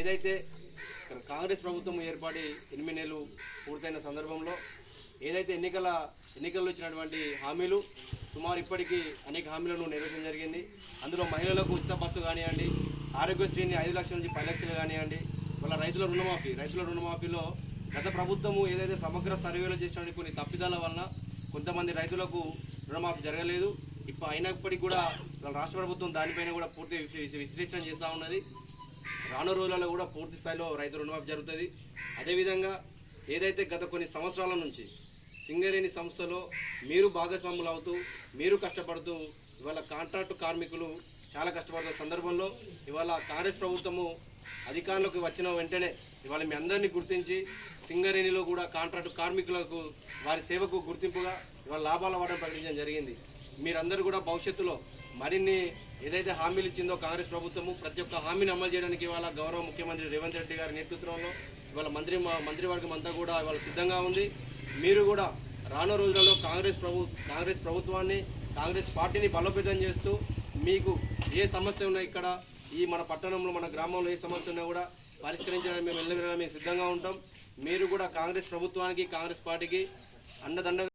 ఏదైతే కాంగ్రెస్ ప్రభుత్వం ఏర్పడి ఎనిమిది నెలలు పూర్తయిన సందర్భంలో ఏదైతే ఎన్నికల ఎన్నికల్లో ఇచ్చినటువంటి హామీలు సుమారు ఇప్పటికీ అనేక హామీలను నెరవేర్చడం జరిగింది. అందులో మహిళలకు ఉచిత బస్సు కానివ్వండి ఆరోగ్యశ్రీని ఐదు లక్షల నుంచి పది లక్షలు కానివ్వండి వాళ్ళ రైతుల రుణమాఫీ రైతుల రుణమాఫీలో గత ప్రభుత్వము ఏదైతే సమగ్ర సర్వేలో చేసినటువంటి కొన్ని తప్పిదాల వలన కొంతమంది రైతులకు రుణమాఫీ జరగలేదు. ఇప్పుడు అయినప్పటికీ కూడా రాష్ట్ర ప్రభుత్వం దానిపైన కూడా పూర్తి విశ్లేషణ చేస్తూ ఉన్నది. రాను రోజులలో కూడా పూర్తి స్థాయిలో రైతు రుణమాఫీ జరుగుతుంది. అదేవిధంగా ఏదైతే గత కొన్ని సంవత్సరాల నుంచి సింగరేణి సంస్థలో మీరు భాగస్వాములు అవుతూ మీరు కష్టపడుతూ ఇవాళ కాంట్రాక్టు కార్మికులు చాలా కష్టపడుతున్న సందర్భంలో ఇవాళ కాంగ్రెస్ ప్రభుత్వము అధికారంలోకి వచ్చిన వెంటనే ఇవాళ మీ అందరినీ గుర్తించి సింగరేణిలో కూడా కాంట్రాక్టు కార్మికులకు వారి సేవకు గుర్తింపుగా ఇవాళ లాభాల వాటం ప్రకటించడం జరిగింది. మీరందరూ కూడా భవిష్యత్తులో మరిన్ని ఏదైతే హామీలు ఇచ్చిందో కాంగ్రెస్ ప్రభుత్వము ప్రతి ఒక్క హామీని అమలు చేయడానికి ఇవాళ గౌరవ ముఖ్యమంత్రి రేవంత్ రెడ్డి గారి నేతృత్వంలో ఇవాళ మంత్రి మంత్రివర్గం అంతా కూడా ఇవాళ సిద్ధంగా ఉంది. మీరు కూడా రానున్న రోజులలో కాంగ్రెస్ ప్రభు కాంగ్రెస్ ప్రభుత్వాన్ని కాంగ్రెస్ పార్టీని బలోపేతం చేస్తూ మీకు ఏ సమస్య ఉన్నా ఇక్కడ ఈ మన పట్టణంలో మన గ్రామంలో ఏ సమస్య ఉన్నా కూడా పరిష్కరించడానికి మేము వెళ్ళిన మేము సిద్ధంగా ఉంటాం. మీరు కూడా కాంగ్రెస్ ప్రభుత్వానికి కాంగ్రెస్ పార్టీకి అండదండగా